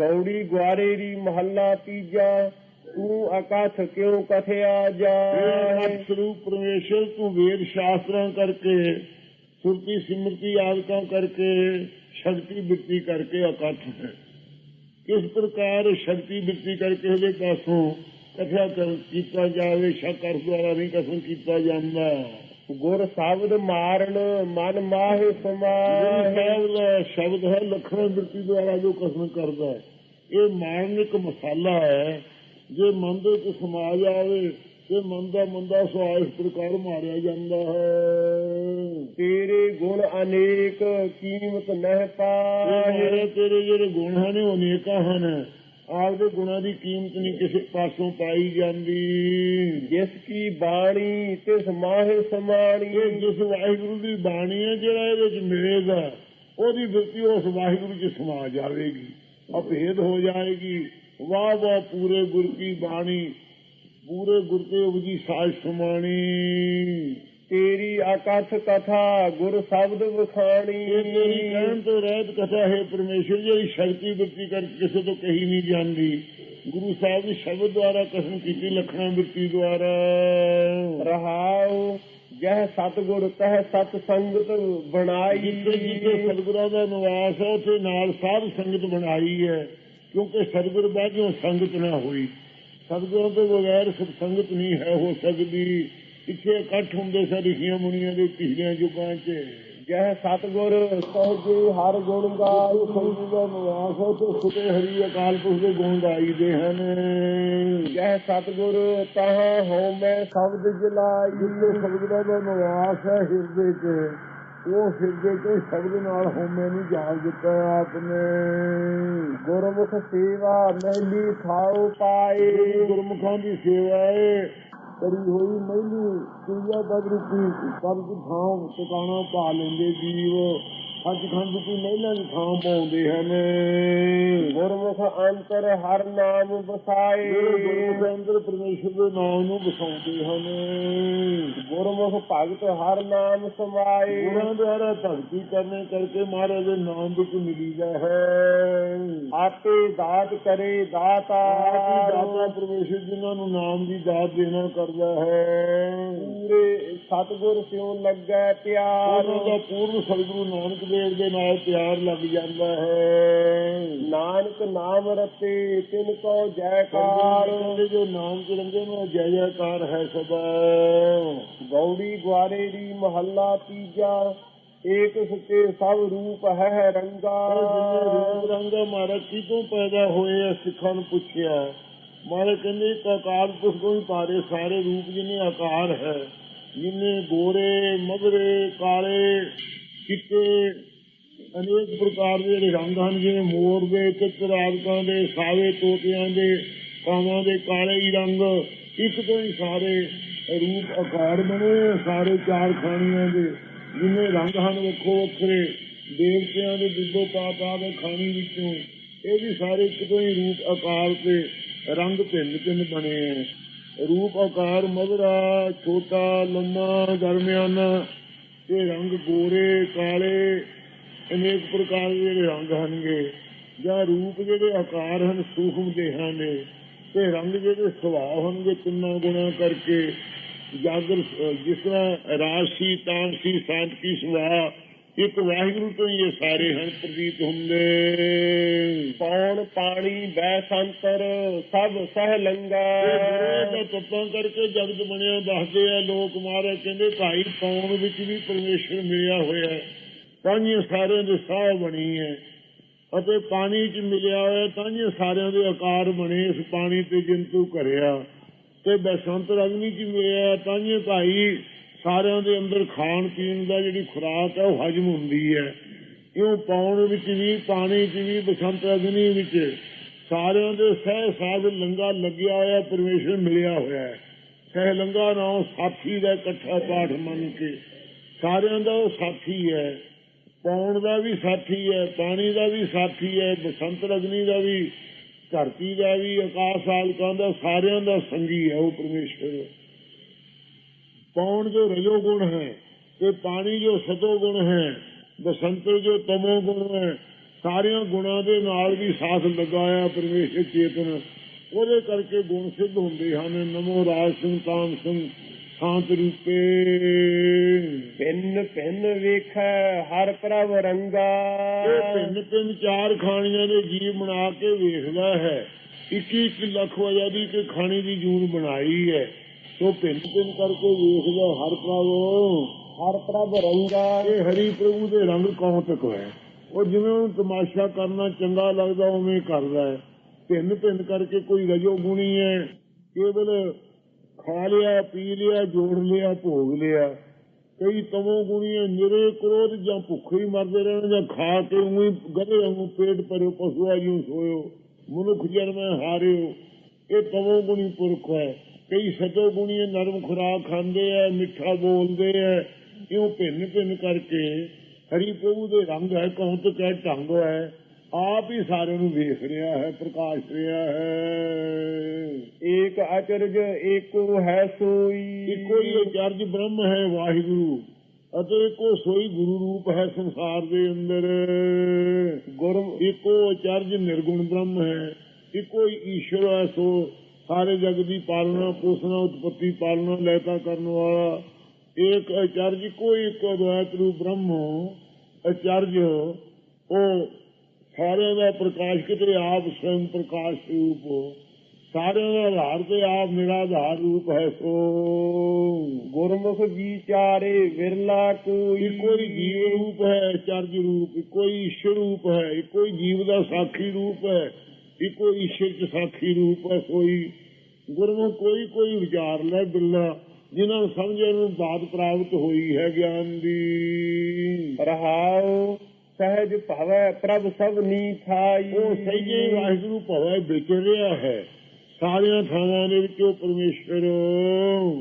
ਗੌੜੀ ਗਵਾਰੇਰੀ ਮਹੱਲਾ ਤੀਜਾ ਤੂੰ ਅਕਥ ਕਿਉ ਕਥਿਆ ਜਾਏ? ਸਰੂਪ ਪਰਮੇਸ਼ਰ ਤੂੰ ਵੇਦ ਸ਼ਾਸਤਰਾਂ ਕਰਕੇ ਸੁਰਤੀ ਸਿਮਰਤੀ ਆਦਤਾਂ ਕਰਕੇ ਸ਼ਕਤੀ ਬਿਰਤੀ ਕਰਕੇ ਅਕਥ ਹੈ। ਕਿਸ ਪ੍ਰਕਾਰ ਸ਼ਕਤੀ ਬਿਰਤੀ ਕਰਕੇ ਉਹਦੇ ਪਾਸੋਂ ਕਥਾ ਕਰ ਕੀਤਾ ਜਾਵੇ ਸ਼ਕਰ ਦੁਆਰਾ ਨਹੀਂ ਕਥਨ ਕੀਤਾ ਜਾਂਦਾ। ਗੁਰ ਸ਼ਬਦ ਮਾਰਨ ਮਨ ਮਾਹਿ ਦਾ ਸ਼ਬਦ ਹੈ ਲਖਣ ਬਿਰਤੀ ਦੁਆਰਾ ਜੋ ਕਥਨ ਕਰਦਾ ਹੈ। ਇਹ ਮਾਨਿਕ ਮਸਾਲਾ ਹੈ। ਜੇ ਮਨ ਦੇ ਵਿੱਚ ਸਮਾ ਜਾਵੇ ਤੇ ਮਨ ਦਾ ਮੰਦਾ ਸੁਆਸ ਪ੍ਰਕਾਰ ਮਾਰਿਆ ਜਾਂਦਾ ਹੈ। ਤੇਰੇ ਗੁਣ ਅਨੇਕ ਕੀਮਤ ਨਹਿ ਮੇਰੇ ਤੇਰੇ ਜਿਹੜੇ ਗੁਣ ਹਨ ਉਹ ਅਨੇਕਾਂ ਹਨ। ਆਪਦੇ ਗੁਣਾਂ ਦੀ ਕੀਮਤ ਨਹੀਂ ਕਿਸੇ ਪਾਸੋਂ ਪਾਈ ਜਾਂਦੀ। ਜਿਸ ਕੀ ਬਾਣੀ ਤਿਸ ਮਾਹਿ ਸਮਾਣੀ ਇਹ ਜਿਸ ਵਾਹਿਗੁਰੂ ਦੀ ਬਾਣੀ ਹੈ ਜਿਹੜਾ ਇਹਦੇ ਵਿੱਚ ਮਿਲੇਗਾ ਉਹਦੀ ਬਿਰਤੀ ਉਸ ਵਾਹਿਗੁਰੂ ਚ ਸਮਾ ਜਾਵੇਗੀ ਅਭੇਦ ਹੋ ਜਾਏਗੀ। ਵਾਹ ਵਾਹ ਪੂਰੇ ਗੁਰ ਕੀ ਬਾਣੀ ਪੂਰੇ ਗੁਰ ਕੇ ਉਪਜੀ ਸਾਜ ਸਮਾਣੀ। ਤੇਰੀ ਅਕਥ ਕਥਾ ਗੁਰ ਸ਼ਬਦ ਵਖਾਣੀ ਇਹ ਤੇਰੀ ਕਹਿਣ ਤੋਂ ਰਹਿਤ ਕਥਾ ਹੈ ਪਰਮੇਸ਼ਰ ਜਿਹੜੀ ਸ਼ਕਤੀ ਬਿਰਤੀ ਕਰਕੇ ਕਿਸੇ ਤੋਂ ਕਹੀ ਨਹੀਂ ਜਾਂਦੀ। ਗੁਰੂ ਸਾਹਿਬ ਦੀ ਸ਼ਬਦ ਦੁਆਰਾ ਕਸਮ ਕੀਤੀ ਲਖਣਾ ਬਿਰਤੀ ਦੁਆਰਾ। ਰਹਾਉ ਜਹ ਸਤਗੁਰ ਤਹ ਸਤ ਸੰਗਤ ਬਣਾਈ। ਜਿੱਥੇ ਜਿੱਥੇ ਸਤਿਗੁਰਾਂ ਦਾ ਨਿਵਾਸ ਹੈ, ਉੱਥੇ ਨਾਲ ਸਾਧ ਸੰਗਤ ਬਣਾਈ ਹੈ, ਕਿਉਂਕਿ ਸਤਿਗੁਰ ਬਾਝੋਂ ਸੰਗਤ ਨਾ ਹੋਈ। ਸਤਿਗੁਰਾਂ ਤੋਂ ਬਗੈਰ ਸਤ ਸੰਗਤ ਨਹੀਂ ਹੈ ਹੋ ਸਕਦੀ। ਇੱਥੇ ਇਕੱਠ ਹੁੰਦੇ ਸਨ ਰਿਸ਼ੀਆਂ ਮੁਨੀਆਂ ਦੇ ਪਿਛਲੇ ਯੁੱਗਾਂ 'ਚ। ਜਹ ਸਤਗੁਰ ਸਹਜੇ ਹਰ ਗੁਣ ਗਾਈ ਸੰਗਤ ਦਾ ਨਿਵਾਸ ਹੈ ਤੇ ਸੁਤੇ ਹਰੀ ਅਕਾਲ ਪੁਰਖ ਦੇ ਗੁਣ ਗਾਈਦੇ ਹਨ। ਜਹ ਸਤਗੁਰ, ਤਹਾਂ ਹਉਮੈ ਸ਼ਬਦ ਜਲਾਈ, ਜਿੱਥੇ ਸਤਿਗੁਰਾਂ ਦਾ ਨਿਵਾਸ ਹੈ ਹਿਰਦੇ 'ਚ, ਉਹ ਹਿਰਦੇ 'ਚ ਸ਼ਬਦ ਨਾਲ ਹੋਮੈ ਨੂੰ ਜਾਲ ਦਿੱਤਾ ਆਪਨੇ। ਗੁਰਮੁਖ ਸੇਵਾ, ਮਹਿਲੀ ਖਾਉ ਪਾਏ, ਗੁਰਮੁਖਾਂ ਦੀ ਸੇਵਾ ਹੈ ਕਰੀ ਹੋਈ ਮਹਿਲੀ ਕਿਰਿਆ ਬਦ ਰੂਪੀ ਪਦ ਦੀ ਥਾਂ ਟਿਕਾਣਾ ਪਾ ਲੈਂਦੇ ਜੀਵ। ਸੱਚਖੰਡ ਦੀ ਮਹਿਲਾਂ ਦੀ ਥਾਂ ਪਾਉਂਦੇ ਹਨ। ਗੁਰਮੁਖ ਅੰਤਰ ਹਰ ਨਾਮ ਵਸਾਏ। ਗੁਰਮੁਖ ਅੰਦਰ ਪਰਮੇਸ਼ਰ ਦੇ ਨਾਮ ਨੂੰ ਵਸਾਉਂਦੇ ਹਨ। ਗੁਰਮੁਖ ਭਗਤ ਹਰ ਨਾਮ ਸਮਾਏ। ਗੁਰਾਂ ਦੁਆਰਾ ਭਗਤੀ ਕਰਨੇ ਕਰਕੇ ਮਹਾਰਾਜ ਦੇ ਨਾਮ ਵਿੱਚ ਮਿਲੀਦਾ ਹੈ। ਆਪੇ ਦਾਤ ਕਰੇ ਦਾਤਾ। ਦਾਤਾ ਪਰਮੇਸ਼ਰ ਜਿਨ੍ਹਾਂ ਨੂੰ ਨਾਮ ਦੀ ਦਾਤ ਦੇਣਾ ਕਰਦਾ ਹੈ। ਪੂਰੇ ਸਤਗੁਰ ਸਿਉ ਲੱਗੈ ਪਿਆਰ। ਉਹਨਾਂ ਦਾ ਪੂਰਨ ਸਤਿਗੁਰੂ ਨਾਨਕ ਦੇਵ ਦੇ ਨਾਲ ਪਿਆਰ ਲੱਗ ਜਾਂਦਾ ਹੈ। ਨਾਨਕ ਨਾਮ ਰਤੇ ਤਿਨ ਕੋ ਜੈਕਾਰ। ਜੋ ਨਾਮ ਚ ਰੰਗੇ ਨੂੰ ਜੈ ਜੈਕਾਰ ਹੈ ਸਦਾ। ਗੌੜੀ ਗਵਾਰੇ ਦੀ ਮਹੱਲਾ ਤੀਜਾ ਏਕ ਸਤੇ ਸਭ ਰੂਪ ਹੈ ਰੰਗਾ। ਰੂਪ ਰੰਗ ਮਾਰਾ ਕਿਤੋਂ ਪੈਦਾ ਹੋਏ ਸਿੱਖਾਂ ਨੂੰ ਪੁੱਛਿਆ। ਮਾਰੇ ਕਹਿੰਦੇ ਇੱਕ ਆਕਾਰ ਪੁਰਖ ਤੋਂ ਹੀ ਪਾਰੇ ਸਾਰੇ ਰੂਪ ਜਿੰਨੇ ਆਕਾਰ ਹੈ। ਜਿੰਨੇ ਗੋਰੇ ਮਗਰੇ ਕਾਲੇ ਚਿੱਟੇ ਅਨੇਕ ਪ੍ਰਕਾਰ ਦੇ ਜਿਹੜੇ ਰੰਗ ਹਨ, ਜਿਵੇਂ ਮੋਰ ਦੇ ਚਿੱਤਰ ਦੇ ਸਾਵੇ ਤੋਤਿਆਂ ਦੇ, ਕਾਵਾਂ ਦੇ ਕਾਲੇ ਹੀ ਰੰਗ। ਇੱਕ ਤੋਂ ਹੀ ਸਾਰੇ ਰੂਪ ਆਕਾਰ ਬਣੇ, ਸਾਰੇ ਚਾਰ ਖਾਣੀਆਂ ਦੇ ਜਿੰਨੇ ਰੰਗ ਹਨ, ਵੱਖੋ ਵੱਖਰੇ। ਦੇਵਤਿਆਂ ਦੇ ਦੁੱਧੋ ਪਾ ਪਾ ਦੇ ਖਾਣੀ ਵਿੱਚੋਂ ਇਹ ਵੀ ਸਾਰੇ ਇੱਕ ਤੋਂ ਹੀ ਰੂਪ ਆਕਾਰ ਤੇ ਰੰਗ ਭਿੰਨ ਭਿੰਨ ਬਣੇ। ਹੈ ਰੂਪ ਆਕਾਰ ਮਧੁਰਾ, ਛੋਟਾ, ਲੰਮਾ ਦਰਮਿਆਨਾ ਇਹ ਰੰਗ ਗੋਰੇ, ਕਾਲੇ ਅਨੇਕ ਪ੍ਰਕਾਰ ਦੇ ਜਿਹੜੇ ਰੰਗ ਹਨਗੇ। ਜਾਂ ਰੂਪ ਜਿਹੜੇ ਆਕਾਰ ਹਨ, ਸੂਖਮ ਦੇਹਾਂ ਨੇ, ਤੇ ਰੰਗ ਜਿਹੜੇ ਸੁਭਾਅ ਹਨਗੇ ਤਿੰਨਾਂ ਗੁਣਾ ਕਰਕੇ, ਜਾਗਰ ਜਿਸ ਤਰ੍ਹਾਂ ਰਾਸ਼ੀ ਤਾਂਸੀ ਸਾਂਤਕੀ, ਸੁਭਾਅ ਇੱਕ ਵਾਹਿਗੁਰੂ ਤੋਂ ਹੀ ਇਹ ਸਾਰੇ ਹਨ ਪ੍ਰਦੀਪ ਹੁੰਦੇ। ਪੌਣ ਪਾਣੀ ਬੈ ਸੰਤਰ, ਸਭ ਸਹਿ ਲੰਗਾ ਦਾ ਤੱਤਾਂ ਕਰਕੇ ਜਗਤ ਬਣਿਆ ਦੱਸਦੇ ਆ, ਲੋਕ ਮਾਰੇ ਕਹਿੰਦੇ, ਭਾਈ ਪੌਣ ਵਿੱਚ ਵੀ ਪਰਮੇਸ਼ਰ ਮਿਲਿਆ ਹੋਇਆ ਹੈ। ਤਾਂਹੀਓ ਸਾਰਿਆਂ ਦੇ ਸਾਹ ਬਣੀ ਹੈ। ਅਤੇ ਪਾਣੀ 'ਚ ਮਿਲਿਆ ਹੋਇਆ ਤਾਂਹੀਓ ਸਾਰਿਆਂ ਦੇ ਆਕਾਰ ਬਣੇ ਇਸ ਪਾਣੀ ਤੇ ਜਿੰਤੂ ਕਰਿਆ ਤੇ ਬਸੰਤ ਅਗਨੀ 'ਚ ਮਿਲਿਆ, ਤਾਂ ਤਾਂਹੀਓ ਭਾਈ ਸਾਰਿਆਂ ਦੇ ਅੰਦਰ ਖਾਣ ਪੀਣ ਦਾ ਜਿਹੜੀ ਖੁਰਾਕ ਹੈ ਉਹ ਹਜਮ ਹੁੰਦੀ ਹੈ। ਕਿਉਂ ਪਾਉਣ ਵਿੱਚ ਵੀ, ਪਾਣੀ 'ਚ ਵੀ, ਬਸੰਤ ਅਗਨੀ ਵਿੱਚ ਸਾਰਿਆਂ ਦੇ ਸਹਿ ਸਾਧ ਲੰਗਾ ਲੱਗਿਆ ਹੋਇਆ, ਪਰਮੇਸ਼ਰ ਮਿਲਿਆ ਹੋਇਆ ਹੈ। ਸਹਿ ਲੰਗਾ ਨਾਮ ਸਾਥੀ ਦਾ ਇਕੱਠਾ ਪਾਠ ਮੰਨ ਕੇ। ਸਾਰਿਆਂ ਦਾ ਉਹ ਸਾਥੀ ਹੈ। ਪਾਉਣ ਦਾ ਵੀ ਸਾਥੀ ਹੈ, ਪਾਣੀ ਦਾ ਵੀ ਸਾਥੀ ਹੈ, ਬਸੰਤ ਅਗਨੀ ਦਾ ਵੀ, ਧਰਤੀ ਦਾ ਵੀ, ਆਕਾਸ਼ ਆਲਕਾਂ ਦਾ ਸਾਰਿਆਂ ਦਾ ਸੰਗੀ ਹੈ ਉਹ ਪਰਮੇਸ਼ਰ। ਪੌਣ ਜੋ ਰਜੋ ਗੁਣ ਹੈ ਤੇ ਪਾਣੀ ਜੋ ਸਤੋ ਗੁਣ ਹੈ ਬਸੰਤ ਜੋ ਤਮੋ ਗੁਣ ਹੈ ਸਾਰਿਆਂ ਗੁਣਾਂ ਦੇ ਨਾਲ ਵੀ ਸਾਥ ਲਗਾਇਆ ਪਰਮੇਸ਼ਰ ਚੇਤਨ। ਉਹਦੇ ਕਰਕੇ ਗੁਣ ਸਿੱਧ ਹੁੰਦੇ ਹਨ। ਨਮੋ ਰਾਜ ਸਿੰਘ ਤਾਮ ਸਿੰਘ ਸ਼ਾਂਤ ਰੂਪੇ। ਭਿੰਨ ਭਿੰਨ ਵੇਖੈ ਹਰ ਪ੍ਰਭ ਰੰਗਾ। ਇਹ ਤਿੰਨ ਤਿੰਨ ਚਾਰ ਖਾਣੀਆਂ ਦੇ ਜੀਵ ਬਣਾ ਕੇ ਵੇਖਦਾ ਹੈ। 21 21 ਲੱਖ ਆਜ਼ਾਦੀ ਕੇ ਖਾਣੀ ਦੀ ਜੂਨ ਬਣਾਈ ਹੈ। ਸੋ ਭਿੰਨ ਭਿੰਨ ਕਰਕੇ ਵੇਖਦਾ ਹਰ ਪ੍ਰਭ। ਹਰ ਪ੍ਰਭ ਰੰਗਾ। ਇਹ ਹਰੀ ਪ੍ਰਭੂ ਦੇ ਰੰਗ ਕੌਤਕ ਹੈ ਉਹ ਜਿਵੇਂ ਉਹਨੂੰ ਤਮਾਸ਼ਾ ਕਰਨਾ ਚੰਗਾ ਲੱਗਦਾ ਉਵੇਂ ਕਰਦਾ ਹੈ। ਭਿੰਨ ਭਿੰਨ ਕਰਕੇ ਕੋਈ ਰਜੋ ਗੁਣੀ ਹੈ ਕੇਵਲ ਖਾ ਲਿਆ ਪੀ ਲਿਆ ਜੋੜ ਲਿਆ ਭੋਗ ਲਿਆ। ਕਈ ਤਮੋ ਗੁਣੀਆਂ ਨਿਰੇ ਕ੍ਰੋਧ ਜਾਂ ਭੁੱਖੇ ਹੀ ਮਰਦੇ ਰਹਿਣ ਜਾਂ ਖਾ ਕੇ ਉਹੀ ਗਧੇ ਵਾਂਗੂ ਪੇਟ ਭਰਿਓ ਪਸ਼ੂਆ ਜਿਉਂ ਸੋਇਓ। ਮਨੁੱਖ ਜਨਮੇ ਹਾਰਿਓ। ਇਹ ਤਮੋ ਗੁਣੀ ਪੁਰਖ ਹੈ। ਕਈ ਸਤੋ ਗੁਣੀ ਨਰਮ ਖੁਰਾਕ ਖਾਂਦੇ ਆ ਮਿੱਠਾ ਬੋਲਦੇ ਆ ਇਉਂ ਭਿੰਨ ਭਿੰਨ ਕਰਕੇ ਹਰੀ ਪ੍ਰਭੂ ਦੇ ਰੰਗ ਹੈ ਕੌਤਕ ਹੈ ਢੰਗ ਹੈ ਆਪ ਹੀ ਸਾਰਿਆਂ ਨੂੰ ਵੇਖ ਰਿਹਾ ਹੈ ਪ੍ਰਕਾਸ਼ ਰਿਹਾ ਹੈ। ਏਕ ਅਚਰਜ ਏਕੋ ਹੈ ਸੋਈ। ਇੱਕੋ ਹੀ ਅਚਰਜ ਬ੍ਰਹਮ ਹੈ ਵਾਹਿਗੁਰੂ ਅਤੇ ਇੱਕੋ ਸੋਈ ਗੁਰੂ ਰੂਪ ਹੈ ਸੰਸਾਰ ਦੇ ਅੰਦਰ। ਗੁਰ ਇੱਕੋ ਅਚਰਜ ਨਿਰਗੁਣ ਬ੍ਰਹਮ ਹੈ ਇੱਕੋ ਹੀ ਈਸ਼ਵਰ ਹੈ ਸੋ ਸਾਰੇ ਜਗ ਦੀ ਪਾਲਣਾ ਪੋਸਣਾ ਉਤਪਤੀ ਪਾਲਣਾ ਲੈਤਾ ਕਰਨ ਵਾਲਾ। ਇੱਕ ਅਚਰਜ ਕੋਈ ਇੱਕ ਅਦਵੈਤ ਰੂਪ ਬ੍ਰਹਮ ਅਚਰਜ ਉਹ ਸਾਰਿਆਂ ਦਾ ਪ੍ਰਕਾਸ਼ ਕਿਤੇ ਆਪ ਸਵਯੰ ਪ੍ਰਕਾਸ਼ ਰੂਪ। ਸਾਰਿਆਂ ਦਾ ਆਧਾਰ ਤੇ ਆਪ ਨਿਰਾਧਾਰ ਰੂਪ ਹੈ ਸੋ। ਗੁਰਮੁਖ ਵਿਚਾਰੇ ਵਿਰਲਾ ਕੋਈ ਹੀ ਜੀਵ ਰੂਪ ਹੈ ਚਰਜ ਰੂਪ ਇੱਕੋ ਹੀ ਈਸ਼ਵਰ ਰੂਪ ਹੈ ਹੀ ਜੀਵ ਦਾ ਸਾਖੀ ਰੂਪ ਹੈ। ਇੱਕੋ ਹੀ ਈਸ਼ਵਰ ਚ ਸਾਖੀ ਰੂਪ ਹੈ ਸੋਈ ਗੁਰਮੁਖ ਕੋਈ ਕੋਈ ਵਿਚਾਰ ਲੈ ਬਿੱਲਾ ਜਿਨ੍ਹਾਂ ਨੂੰ ਸਮਝਣ ਨੂੰ ਦਾਤ ਪ੍ਰਾਪਤ ਹੋਈ ਹੈ ਗਿਆਨ ਦੀ। ਰਹਾਉ ਸਹਿਜ ਭਵੈ ਪ੍ਰਭ ਸਭ ਨੀ ਥਾਈ ਉਹ ਸਹਿਜੇ ਵਾਹਿਗੁਰੂ ਭਵੈ ਵਿਚ ਰਿਹਾ ਹੈ। ਸਾਰਿਆਂ ਥਾਵਾਂ ਦੇ ਵਿੱਚ ਉਹ ਪਰਮੇਸ਼ਰ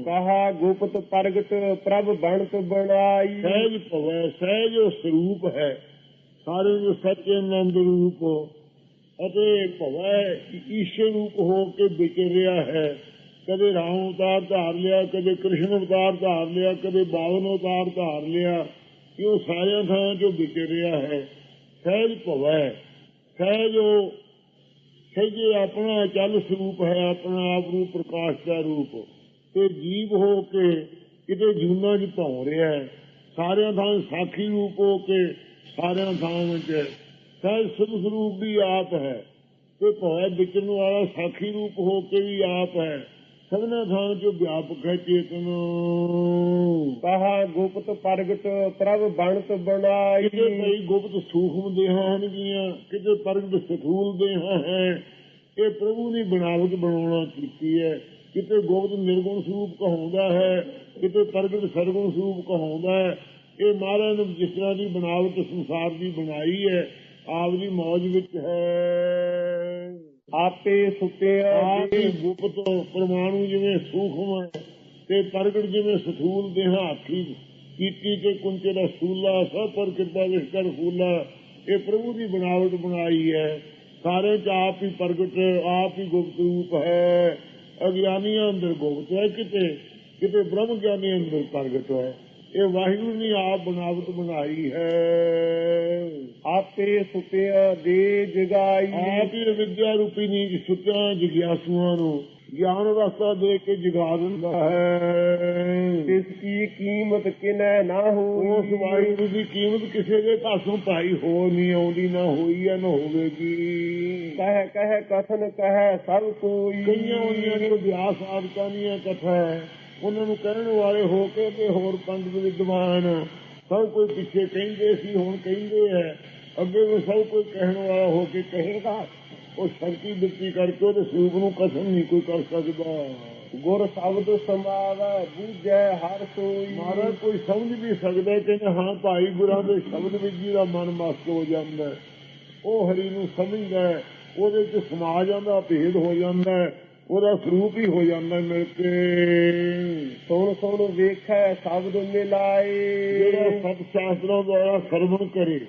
ਕਹਾ ਗੁਪਤ ਪ੍ਰਗਟ ਪ੍ਰਭ ਬਣਤ ਬਣਾਈ। ਸਹਿਜ ਭਵੈ ਸਹਿਜ ਉਹ ਸਰੂਪ ਹੈ। ਸਾਰੇ ਜੋ ਸੱਚੇ ਆਨੰਦ ਰੂਪ ਅਤੇ ਭਵੈ ਈਸ਼ਵਰ ਰੂਪ ਹੋ ਕੇ ਵਿਚਰ ਰਿਹਾ ਹੈ। ਕਦੇ ਰਾਮ ਅਵਤਾਰ ਧਾਰ ਲਿਆ, ਕਦੇ ਕ੍ਰਿਸ਼ਨ ਅਵਤਾਰ ਧਾਰ ਲਿਆ, ਕਦੇ ਬਾਵਨ ਅਵਤਾਰ ਧਾਰ ਲਿਆ। ਇਹ ਸਾਰਿਆਂ ਥਾਂ ਜੋ ਵਿਚਰ ਰਿਹਾ ਹੈ। ਸਹਿਜ ਭਵੈ ਸਹਿਜ ਉਹ ਸਹਿਜੇ ਆਪਣਾ ਚੱਲ ਸਰੂਪ ਹੈ, ਆਪਣਾ ਆਪ ਨੂੰ ਪ੍ਰਕਾਸ਼ ਦਾ ਰੂਪ। ਤੇ ਜੀਵ ਹੋ ਕੇ ਕਿਤੇ ਜੂਨਾ ਚ ਭੌਂ ਰਿਹਾ ਹੈ। ਸਾਰਿਆਂ ਥਾਂ ਸਾਖੀ ਰੂਪ ਹੋ ਕੇ ਸਾਰਿਆਂ ਥਾਂ ਵਿੱਚ ਸਹਿਜ ਸੁਖ ਸਰੂਪ ਵੀ ਆਪ ਹੈ ਤੇ ਭੌਂ ਵਿਚਰਨ ਵਾਲਾ ਸਾਖੀ ਰੂਪ ਹੋ ਕੇ ਵੀ ਆਪ ਹੈ। ਸਭਨਾ ਥਾਂ ਚ ਵਿਆਪਕ ਹੈ ਚੇਤਨ। ਕਹਾ ਗੁਪਤ ਪ੍ਰਗਟ ਪ੍ਰਭ ਬਣਤ ਬਣਾਈ। ਕਿਤੇ ਭਈ ਗੁਪਤ ਸੂਖਮ ਦੇਹਾਂ ਹਨਗੀਆਂ ਕਿਤੇ ਪ੍ਰਗਟ ਸਥੂਲ ਦੇਹਾਂ ਹੈ। ਇਹ ਪ੍ਰਭੂ ਨੇ ਬਣਾਵਟ ਬਣਾਉਣਾ ਕੀਤੀ ਹੈ। ਕਿਤੇ ਗੁਪਤ ਨਿਰਗੁਣ ਸਰੂਪ ਕਹਾਉਂਦਾ ਹੈ ਕਿਤੇ ਪ੍ਰਗਟ ਸਰਗੁਣ ਸਰੂਪ ਕਹਾਉਂਦਾ ਹੈ। ਇਹ ਮਹਾਰਾਜ ਨੇ ਜਿਸ ਤਰ੍ਹਾਂ ਦੀ ਬਣਾਵਟ ਸੰਸਾਰ ਦੀ ਬਣਾਈ ਹੈ ਆਪ ਦੀ ਮੌਜ ਵਿੱਚ ਹੈ। ਆਪੇ ਸੁਤਿਆ ਆਪ ਗੁਪਤ ਪਰਮਾਣੂ ਜਿਵੇਂ ਸੂਖਮ ਤੇ ਪ੍ਰਗਟ ਜਿਵੇਂ ਸਥੂਲ ਦੇਹਾਂ ਹਾਥੀ। ਕੀਤੀ ਤੇ ਕੁੰਚੇ ਦਾ ਸੂਲਾ ਸਭ ਪਰ ਕਿਰਪਾ ਵਿਸ਼ ਕਰ ਫੂਲਾ। ਇਹ ਪ੍ਰਭੂ ਦੀ ਬਣਾਵਟ ਬਣਾਈ ਹੈ। ਸਾਰੇ ਚ ਆਪ ਹੀ ਪ੍ਰਗਟ ਆਪ ਹੀ ਗੁਪਤ ਰੂਪ ਹੈ। ਅਗਿਆਨੀਆਂ ਅੰਦਰ ਗੁਪਤ ਹੈ ਕਿਤੇ ਕਿਤੇ ਬ੍ਰਹਮ ਗਿਆਨੀ ਅੰਦਰ ਪ੍ਰਗਟ ਹੈ। ਇਹ ਵਾਹਿਗੁਰੂ ਨੇ ਆਪ ਬਣਾਵਟ ਬਣਾਈ ਹੈ। ਆਪੇ ਸੁਤਿਆ ਦੇ ਜਗਾਈ। ਆਪ ਵਿਦਿਆ ਰੂਪੀ ਨੀਜ ਸੁੱਤਿਆਂ ਜਿਗਿਆਸੂਆਂ ਨੂੰ। ਗਿਆਨ ਰਸਤਾ ਦੇ ਕੇ ਜਗਾ ਦਿੰਦਾ ਹੈ। ਇਸ ਕੀ ਕੀਮਤ ਕਿਨੈ ਨਾ ਉਸ ਹੋਈ ਵਾਹਿਗੁਰੂ ਦੀ ਕੀਮਤ ਕਿਸੇ ਦੇ ਘਾਸੋਂ ਪਾਈ ਹੋ ਨਹੀਂ ਆਉਂਦੀ ਨਾ ਹੋਈ ਹੈ ਨਾ ਹੋਵੇਗੀ। ਕਹਿ ਕਹਿ ਕਥਨ ਕਹਿ ਸਭ ਕੋਈ। ਕਈਆਂ ਹੋਈਆਂ ਜੋ ਵਿਆਸ ਆਦਿਕਾਂ ਦੀਆਂ ਕਥਾ ਹੈ ਉਹਨਾਂ ਨੂੰ ਕਹਿਣ ਵਾਲੇ ਹੋ ਕੇ ਤੇ ਹੋਰ ਪੰਡਤ ਵਿਦਵਾਨ ਸਭ ਕੋਈ ਪਿੱਛੇ ਕਹਿੰਦੇ ਸੀ ਹੁਣ ਕਹਿੰਦੇ ਹੈ। ਅੱਗੇ ਵੀ ਸਭ ਕੋਈ ਕਹਿਣ ਵਾਲਾ ਹੋ ਕੇ ਕਹੇਗਾ। ਉਹ ਸ਼ਕਤੀ ਦਿੱਤੀ ਕਰਕੇ ਉਹਦੇ ਸਰੂਪ ਨੂੰ ਕਸਮ ਨਹੀਂ ਕੋਈ ਕਰ ਸਕਦਾ। ਗੁਰ ਸ਼ਬਦ ਸਮਾਵੈ ਬੂਝੈ ਹਰ ਸੋਈ। ਮਹਾਰਾਜ ਕੋਈ ਸਮਝ ਵੀ ਸਕਦਾ ਕਿ ਹਾਂ ਭਾਈ ਗੁਰਾਂ ਦੇ ਸ਼ਬਦ ਵਿੱਚ ਜਿਹਦਾ ਮਨ ਮਸਤ ਹੋ ਜਾਂਦਾ। ਉਹ ਹਰੀ ਨੂੰ ਸਮਝਦਾ ਉਹਦੇ ਚ ਸਮਾ ਜਾਂਦਾ ਭੇਦ ਹੋ ਜਾਂਦਾ ਉਹਦਾ ਸਰੂਪ ਹੀ ਹੋ ਜਾਂਦਾ ਮਿਲ ਕੇ ਸੁਣ ਸੁਣ ਵੇਖੈ ਸ਼ਬਦ ਮਿਲਾਏ। ਜਿਹੜਾ ਸਤ ਸ਼ਾਸਤਰਾਂ ਦੁਆਰਾ ਸਰਵਣ ਕਰੇ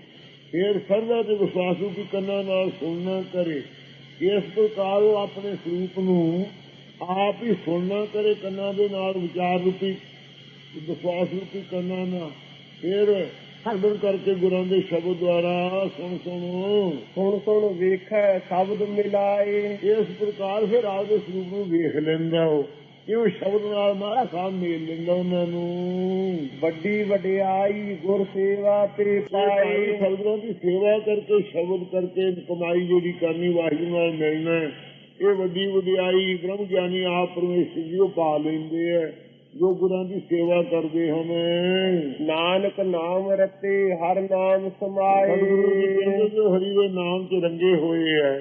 ਫਿਰ ਸਰਦਾ ਤੇ ਵਿਸ਼ਵਾਸ ਰੂਪੀ ਕੰਨਾਂ ਨਾਲ ਸੁਣਨਾ ਕਰੇ। ਇਸ ਪ੍ਰਕਾਰ ਉਹ ਆਪਣੇ ਸਰੂਪ ਨੂੰ ਆਪ ਹੀ ਸੁਣਨਾ ਕਰੇ ਕੰਨਾਂ ਦੇ ਨਾਲ ਵਿਚਾਰ ਰੂਪੀ ਵਿਸ਼ਵਾਸ ਰੂਪੀ ਕੰਨਾਂ ਨਾਲ। ਫਿਰ ਸਰਵਣ ਕਰਕੇ ਗੁਰਾਂ ਦੇ ਸ਼ਬਦ ਦੁਆਰਾ ਸੁਣ ਸੁਣ। ਸੁਣ ਸੁਣ ਵੇਖੈ ਸ਼ਬਦ ਮਿਲਾਏ। ਇਸ ਪ੍ਰਕਾਰ ਫਿਰ ਆਪਦੇ ਸਰੂਪ ਨੂੰ ਵੇਖ ਲੈਂਦਾ ਉਹ। ਕਿਉਂ ਸ਼ਬਦ ਨਾਲ ਮਾਰਾ ਸਾਹ ਮੇਲ ਲੈਂਦਾ ਉਹਨਾਂ ਨੂੰ। ਵੱਡੀ ਵਡਿਆਈ ਗੁਰ ਸੇਵਾ ਤੇ ਪਾਏ। ਸ਼ਬਦਾਂ ਦੀ ਸੇਵਾ ਕਰਕੇ ਸ਼ਬਦ ਕਰਕੇ ਕਮਾਈ ਜਿਹੜੀ ਕਰਨੀ ਵਾਹਿਗੁਰੂ ਨਾਲ ਮਿਲਣਾ ਇਹ ਵੱਡੀ ਵਡਿਆਈ ਬ੍ਰਹਮ ਗਿਆਨੀ ਆਪ ਪਰਮੇਸ਼ਰ ਜੀ ਉਹ ਪਾ ਲੈਂਦੇ ਆ ਜੋ ਗੁਰਾਂ ਦੀ ਸੇਵਾ ਕਰਦੇ ਹਨ। ਨਾਨਕ ਨਾਮ ਰਤੇ ਹਰ ਨਾਮ ਜੀ ਸਮਾਏ ਜੋ ਹਰੀ ਦੇ ਨਾਮ 'ਚ ਰੰਗੇ ਹੋਏ ਐ।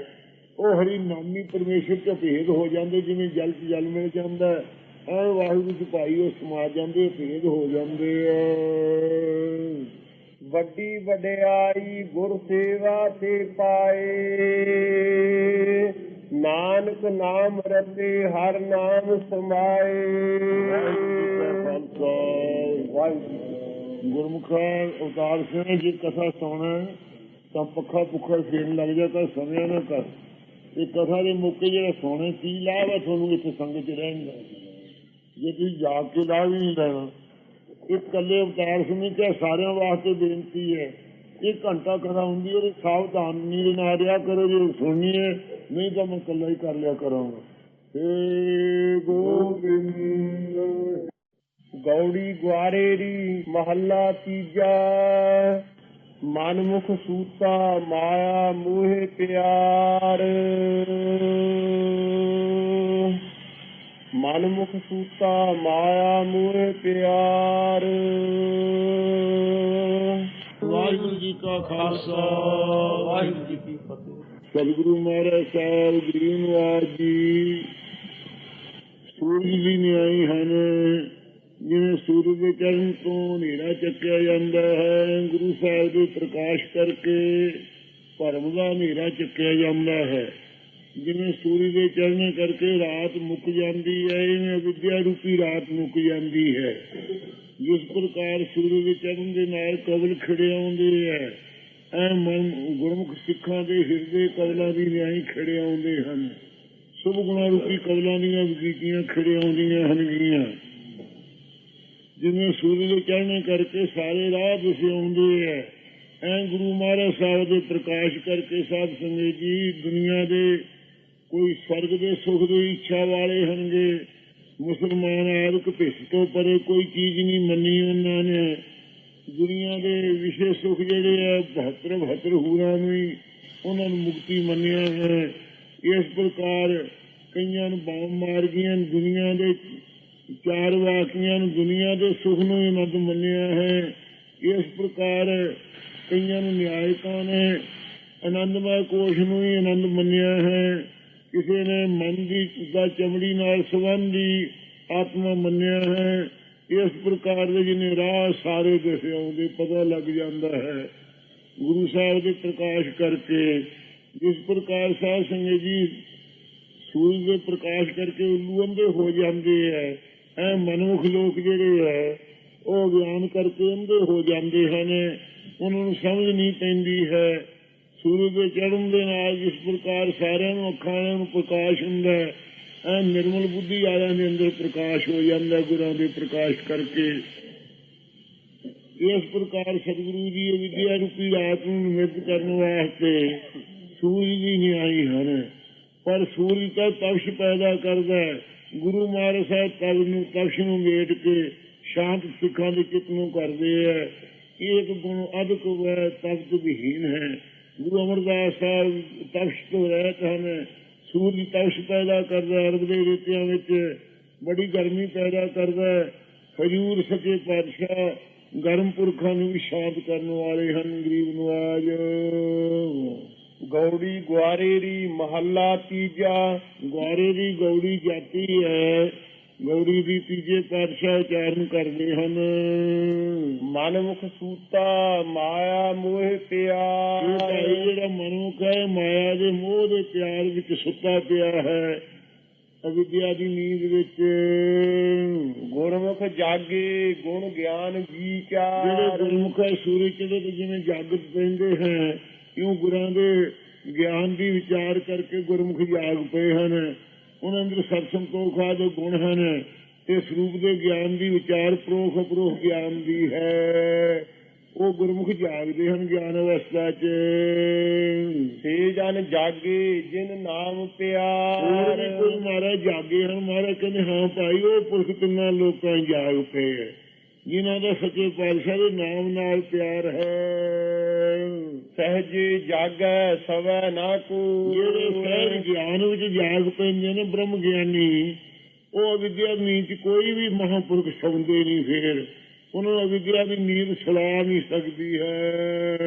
ਉਹ ਹਰੀ ਨਾਮੀ ਪਰਮੇਸ਼ਰ 'ਚ ਭੇਦ ਹੋ ਜਾਂਦੇ ਜਿਵੇਂ ਜਲ 'ਚ ਜਲ ਮਿਲ ਜਾਂਦਾ ਹੈ ਐ ਵਾਹਿਗੁਰੂ 'ਚ ਭਾਈ ਉਹ ਸਮਾ ਜਾਂਦੇ ਭੇਦ ਹੋ ਜਾਂਦੇ ਐ। ਵੱਡੀ ਵਡਿਆਈ ਗੁਰ ਸੇਵਾ ਤੇ ਪਾਏ। ਨਾਨਕ ਨਾਮ ਰਤੇ ਹਰ ਨਾਮ ਸਮਾਏ। ਗੁਰਮੁਖਾ ਉਤਾਰ ਸਿੰਘ ਜੀ ਕਥਾ ਸੁਣਾ ਤਾਂ ਪੱਖਾ ਪੁੱਖਾ ਫੇਰਨ ਲੱਗ ਜਾ, ਤਾਂ ਸਮਿਆ ਨਾ ਕਰ। ਇਹ ਕਥਾ ਦੇ ਮੌਕੇ ਜਿਹੜਾ ਸੋਨੇ ਕੀ ਲਾਭ ਹੈ ਤੁਹਾਨੂੰ ਇੱਥੇ ਸੰਗਤ ਚ ਰਹਿਣ ਦਾ? ਜੇ ਤੁਸੀਂ ਜਾਗ ਕੇ ਲਾਭ ਹੀ ਨਹੀਂ ਲੈਣਾ। ਇਹ ਕੱਲੇ ਅਵਤਾਰ ਸਿੰਘ ਕਿ ਸਾਰਿਆਂ ਵਾਸਤੇ ਬੇਨਤੀ ਹੈ ਇਹ ਘੰਟਾ ਕਥਾ ਹੁੰਦੀ ਹੈ ਸਾਵਧਾਨ ਨਹੀਂ ਨਾ ਰਿਹਾ ਕਰੋ ਜੇ ਸੁਣਨੀ ਨਹੀਂ ਤਾਂ ਮੈਂ ਇਕੱਲਾ ਹੀ ਕਰ ਲਿਆ ਕਰਾਂਗਾ। ਏ ਗੋਬਿੰਦ, ਗੌੜੀ ਗੁਆਰੇ ਦੀ ਮਹੱਲਾ ਤੀਜਾ, ਮਨਮੁਖ ਸੂਤਾ, ਮਾਇਆ ਮੂਹੇ ਪਿਆਰ। ਮਨਮੁਖ ਸੂਤਾ, ਮਾਇਆ ਮੂਹੇ ਪਿਆਰ। ਵਾਹਿਗੁਰੂ ਜੀ ਕਾ ਖਾਲਸਾ। ਵਾਹਿਗੁਰੂ ਜੀ ਕੀ ਫਤਿਹ। ਸਤਿਗੁਰੂ ਮਹਾਰਾਜ ਸਾਹਿਬ ਗਰੀਬ ਜੀ। ਸੂਰਜ ਦੀ ਨਿਆਈ ਹਨ। ਜਿਵੇਂ ਸੂਰਜ ਦੇ ਚਰਨ ਤੋਂ ਹਨੇਰਾ ਚੱਕਿਆ ਜਾਂਦਾ ਹੈ, ਗੁਰੂ ਸਾਹਿਬ ਦੇ ਪ੍ਰਕਾਸ਼ ਕਰਕੇ ਭਰਮ ਦਾ ਹਨੇਰਾ ਚੱਕਿਆ ਜਾਂਦਾ ਹੈ। ਜਿਵੇਂ ਸੂਰਜ ਦੇ ਚੜ੍ਹਨੇ ਕਰਕੇ ਰਾਤ ਮੁੱਕ ਜਾਂਦੀ ਹੈ, ਇਵੇਂ ਵਿਦਿਆ ਰੂਪੀ ਰਾਤ ਮੁੱਕ ਜਾਂਦੀ ਹੈ। ਜਿਸ ਪ੍ਰਕਾਰ ਸੂਰਜ ਦੇ ਚੜ੍ਹਨ ਦੇ ਨਾਲ ਕਬਲ ਖੜੇ ਆਉਂਦੇ ਹੈ ਐ ਮਨ ਗੁਰਮੁਖ ਸਿੱਖਾਂ ਦੇ ਹਿਰਦੇ ਕਬਲਾਂ ਦੀ ਨਿਆਈ ਖੜੇ ਆਉਂਦੇ ਹਨ। ਸੁਭ ਗੁਣਾ ਰੂਪੀ ਕਬਲਾਂ ਦੀਆਂ ਬਗੀਚੀਆਂ ਖੜੇ ਆਉਂਦੀਆਂ ਹਨਗੀਆਂ ਜਿਵੇਂ ਸੂਰਜ ਦੇ ਚੜ੍ਹਨੇ ਕਰਕੇ ਸਾਰੇ ਰਾਹ ਦਿਸੇ ਆਉਂਦੇ ਹੈ ਐ ਗੁਰੂ ਮਹਾਰਾਜ ਸਾਹਿਬ ਦੇ ਪ੍ਰਕਾਸ਼ ਕਰਕੇ ਸਾਧ ਸੰਗਤ ਜੀ ਦੁਨੀਆ ਦੇ ਕੋਈ ਸਵਰਗ ਦੇ ਸੁਖ ਦੀ ਇੱਛਾ ਵਾਲੇ ਹਨਗੇ ਮੁਸਲਮਾਨ ਆਦਿਕ ਭਿਸ ਤੋਂ ਪਰੇ ਕੋਈ ਚੀਜ਼ ਨਹੀਂ ਮੰਨੀ ਉਹਨਾਂ ਨੇ। ਦੁਨੀਆ ਦੇ ਵਿਸ਼ੇ ਸੁਖ ਜਿਹੜੇ ਆ 72 72 ਹੂਰਾਂ ਨੂੰ ਹੀ ਉਹਨਾਂ ਨੂੰ ਮੁਕਤੀ ਮੰਨਿਆ ਹੈ। ਇਸ ਪ੍ਰਕਾਰ ਕਈਆਂ ਨੂੰ ਬਾਮ ਮਾਰ ਗਈਆਂ ਦੁਨੀਆ ਦੇ ਚਾਰ ਵਾਕੀਆਂ ਨੂੰ ਦੁਨੀਆ ਦੇ ਸੁਖ ਨੂੰ ਹੀ ਆਨੰਦ ਮੰਨਿਆ ਹੈ। ਇਸ ਪ੍ਰਕਾਰ ਕਈਆਂ ਨੂੰ ਨਿਆਇਕਾਂ ਨੇ ਆਨੰਦਮय ਕੋਸ਼ ਨੂੰ ਹੀ ਆਨੰਦ ਮੰਨਿਆ ਹੈ। ਕਿਸੇ ਨੇ ਮਨ ਦੀ ਦਾ ਚਮੜੀ ਨਾਲ ਸੰਬੰਧੀ ਆਤਮਾ ਮੰਨਿਆ ਹੈ, ਇਸ ਪ੍ਰਕਾਰ ਦੇ ਜਿਹਨੇ ਰਾਹ ਸਾਰੇ ਦਿਸੇ ਆਉਂਦੇ, ਪਤਾ ਲੱਗ ਜਾਂਦਾ ਹੈ। ਗੁਰੂ ਸਾਹਿਬ ਦੇ ਪ੍ਰਕਾਸ਼ ਕਰਕੇ, ਜਿਸ ਪ੍ਰਕਾਰ ਸਾਹਿਬ ਸੰਗਤ ਜੀ ਸੂਰਜ ਦੇ ਪ੍ਰਕਾਸ਼ ਕਰਕੇ ਉੱਲੂ ਅੰਧੇ ਹੋ ਜਾਂਦੇ ਹੈ ਐ ਮਨੁੱਖ ਲੋਕ ਜਿਹੜੇ ਹੈ, ਉਹ ਗਿਆਨ ਕਰਕੇ ਅੰਧੇ ਹੋ ਜਾਂਦੇ ਹਨ। ਉਹਨਾਂ ਨੂੰ ਸਮਝ ਨਹੀਂ ਪੈਂਦੀ ਹੈ ਸੂਰਜ ਦੇ ਚੜ੍ਹਨ ਦੇ ਨਾਲ ਜਿਸ ਪ੍ਰਕਾਰ ਸਾਰਿਆਂ ਨੂੰ ਅੱਖਾਂ ਨੂੰ ਪ੍ਰਕਾਸ਼ ਹੁੰਦਾ ਹੈ, ਐ ਨਿਰਮਲ ਬੁੱਧੀ ਵਾਲਿਆਂ ਦੇ ਅੰਦਰ ਪ੍ਰਕਾਸ਼ ਹੋ ਜਾਂਦਾ ਗੁਰਾਂ ਦੇ ਪ੍ਰਕਾਸ਼ ਕਰਕੇ। ਇਸ ਪ੍ਰਕਾਰ ਸਤਿਗੁਰੂ ਜੀ ਇਹ ਵਿਦਿਆ ਰੂਪੀ ਰਾਤ ਨੂੰ ਨਿਮਿਤ ਕਰਨ ਵਾਸਤੇ ਸੂਰਜ ਦੀ ਨਿਆਈ ਹਨ। ਪਰ ਸੂਰਜ ਤਾਂ ਤਪਸ਼ ਪੈਦਾ ਕਰਦਾ ਹੈ। ਗੁਰੂ ਮਹਾਰਾਜ ਸਾਹਿਬ ਤਪ ਨੂੰ, ਤਪਸ਼ ਨੂੰ ਵੇਟ ਕੇ ਸ਼ਾਂਤ ਸਿੱਖਾਂ ਦੇ ਚਿੱਤ ਨੂੰ ਕਰਦੇ ਹੈ। ਇੱਕ ਗੁਣ ਅਧਿਕ ਵੈ ਤਪਤ ਵਿਹੀਨ ਹੈ। ਗੁਰੂ ਅਮਰਦਾਸ ਸਾਹਿਬ ਤਪਸ਼ ਤੋਂ ਰਹਿਤ ਹਨ, ਸੂਰਜ ਤਪਸ਼ ਪੈਦਾ ਕਰਦਾ ਅਰਬ ਦੇ ਰੇਤਿਆਂ ਵਿੱਚ ਬੜੀ ਗਰਮੀ ਪੈਦਾ ਕਰਦਾ ਹੈ। ਹਜੂਰ ਸੱਚੇ ਪਾਤਸ਼ਾਹ ਗਰਮ ਪੁਰਖਾਂ ਨੂੰ ਵੀ ਸ਼ਾਂਤ ਕਰਨ ਵਾਲੇ ਹਨ ਗਰੀਬ ਨਵਾਜ। ਗੌੜੀ ਗੁਆਰੇ ਦੀ ਮਹੱਲਾ ਤੀਜਾ, ਗੁਆਰੇ ਦੀ ਗੌੜੀ ਜਾਤੀ ਹੈ। ਗੌੜੀ ਦੀ ਤੀਜੇ ਪਾਤਸ਼ਾਹ ਉਚਾਰਨ ਕਰਦੇ ਹਨ। ਮਨਮੁਖ ਸੂਤਾ ਮਾਇਆ ਮੋਹ ਇਹ ਭਾਈ ਪਿਆਰ ਜਿਹੜਾ ਮਨੁੱਖ ਹੈ ਮਾਇਆ ਦੇ ਮੋਹ ਦੇ ਪਿਆਰ ਵਿੱਚ ਸੁੱਤਾ ਪਿਆ ਹੈ। ਅਵਿਦਿਆ ਦੀ ਨੀਂਦ ਵਿੱਚ ਗੁਰਮੁਖ ਜਾਗੇ ਗੁਣ ਗਿਆਨ ਜਿਹੜੇ ਵਿਚਾਰ ਗੁਰਮੁਖ ਹੈ ਸੂਰਜ ਚੜੇ ਤੇ ਜਿਵੇਂ ਜਾਗਤ ਪੈਂਦੇ ਹੈ ਇਉਂ ਗੁਰਾਂ ਦੇ ਗਿਆਨ ਦੀ ਵਿਚਾਰ ਕਰਕੇ ਗੁਰਮੁਖ ਜਾਗ ਪਏ ਹਨ। ਉਹਨਾਂ ਅੰਦਰ ਸਤ ਸੰਤੋਖ ਆਦਿ ਗੁਣ ਹਨ ਤੇ ਸਰੂਪ ਦੇ ਗਿਆਨ ਦੀ ਵਿਚਾਰ ਪ੍ਰੋਖ ਅਪਰੋਖ ਗਿਆਨ ਦੀ ਹੈ। ਉਹ ਗੁਰਮੁਖ ਜਾਗਦੇ ਹਨ ਗਿਆਨ ਅਵਸਥਾ 'ਚ। ਸੇ ਜਨ ਜਾਗੇ ਜਿਨ ਨਾਮ ਪਿਆਰ। ਕੋਈ ਮਹਾਰਾਜ ਜਾਗੇ ਹਨ ਮਹਾਰਾਜ ਕਹਿੰਦੇ ਹਾਂ ਭਾਈ ਉਹ ਪੁਰਖ ਤਿੰਨਾਂ ਲੋਕਾਂ ਜਾਗ ਪਏ ਜਿਨ੍ਹਾਂ ਦਾ ਸੱਚੇ ਪਾਤਸ਼ਾਹ ਦੇ ਨਾਮ ਨਾਲ ਪਿਆਰ ਹੈ। ਸਹਿਜ ਜਾਗੈ ਸਵੈ ਨਾ ਕੋ ਜਿਹੜੇ ਸਹਿਜ ਗਿਆਨ ਵਿੱਚ ਜਾਗ ਪੈਂਦੇ ਨੇ ਬ੍ਰਹਮ ਗਿਆਨੀ ਉਹ ਅਵਿਦਿਆ ਨੀਚ ਕੋਈ ਵੀ ਮਹਾਪੁਰਖ ਸੌਂਦੇ ਨਹੀਂ ਫੇਰ। ਉਹਨਾਂ ਨੂੰ ਅਵਿਦਿਆ ਦੀ ਨੀਂਦ ਸੁਲਾ ਨਹੀਂ ਸਕਦੀ ਹੈ।